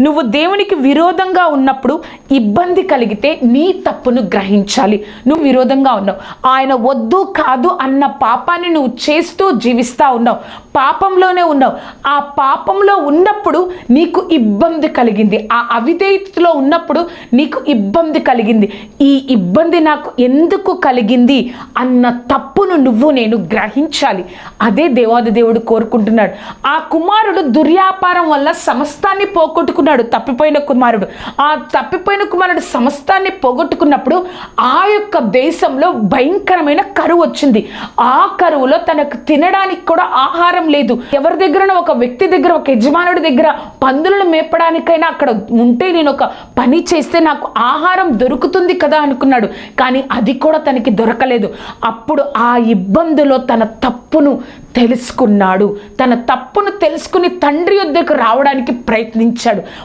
నువ్వు దేవునికి విరోధంగా ఉన్నప్పుడు ఇబ్బంది కలిగితే నీ తప్పును గ్రహించాలి. నువ్వు విరోధంగా ఉన్నావు. ఆయన వద్దు కాదు అన్న పాపాన్ని నువ్వు చేస్తూ జీవిస్తూ ఉన్నావు. పాపంలోనే ఉన్నావు. ఆ పాపంలో ఉన్నప్పుడు నీకు ఇబ్బంది కలిగింది. ఆ అవిధేయతలో ఉన్నప్పుడు నీకు ఇబ్బంది కలిగింది. ఈ ఇబ్బంది నాకు ఎందుకు కలిగింది అన్న తప్పు నువ్వు నేను గ్రహించాలి. అదే దేవాది దేవుడు కోరుకుంటున్నాడు. ఆ కుమారుడు దుర్యాపారం వల్ల సమస్తాన్ని పోగొట్టుకున్నాడు తప్పిపోయిన కుమారుడు. ఆ తప్పిపోయిన కుమారుడు సమస్తాన్ని పోగొట్టుకున్నప్పుడు ఆ యొక్క దేశంలో భయంకరమైన కరువు వచ్చింది. ఆ కరువులో తనకు తినడానికి కూడా ఆహారం లేదు. ఎవరి దగ్గర ఒక వ్యక్తి దగ్గర ఒక యజమానుడి దగ్గర పందులను మేపడానికైనా అక్కడ ఉంటే నేను ఒక పని చేస్తే నాకు ఆహారం దొరుకుతుంది కదా అనుకున్నాడు. కానీ అది కూడా తనకి దొరకలేదు. అప్పుడు ఆ ఇబ్బందులో తన తప్పును తెలుసుకున్నాడు. తన తప్పును తెలుసుకుని తండ్రి వద్దకు రావడానికి ప్రయత్నించాడు.